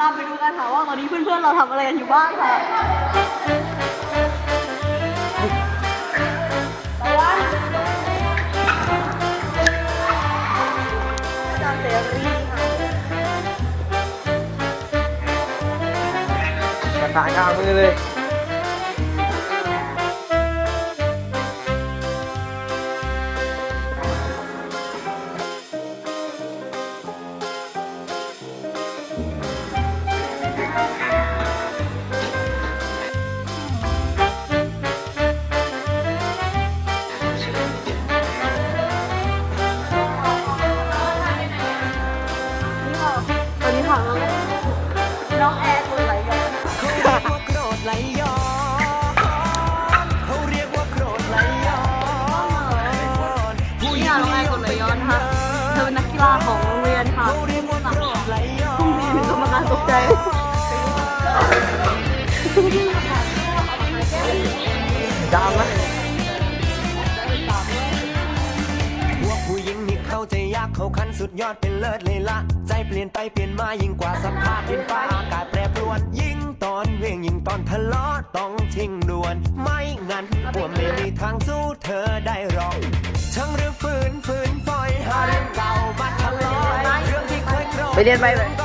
ตามไปดูกันค่ะว่าตอนนี้เพื่อนๆเราทำอะไรกันอยู่บ้างค่ะตะวันอาจารย์เสรีค่ะกระต่ายข้ามือเลย น้องแอร์คนไหลย้อนเขาเรียกว่าโกรธไหลย้อนเขาเรียกว่าโกรธไหลย้อนนี่ค่ะน้องแอร์คนไหลย้อนค่ะเธอเป็นนักกีฬาของโรงเรียนค่ะเขาเรียกว่าโกรธไหลย้อนพรุ่งนี้กรรมการตกใจดาวนะ ใจยากเขาคันสุดยอดเป็นเลิศเลยละ ใจเปลี่ยนไปเปลี่ยนมายิ่งกว่าสภาพดินฟ้าอากาศแปรปรวน ยิ่งตอนเวียงยิ่งตอนทะเลาะต้องทิ้งด่วน ไม่งั้นพวไม่มีทางสู้เธอได้หรอกช่างหรือฝืนฝืนปล่อยหาเรื่องเก่ามาทะเลาะเรื่องที่เคยโกรธไปเรียนไป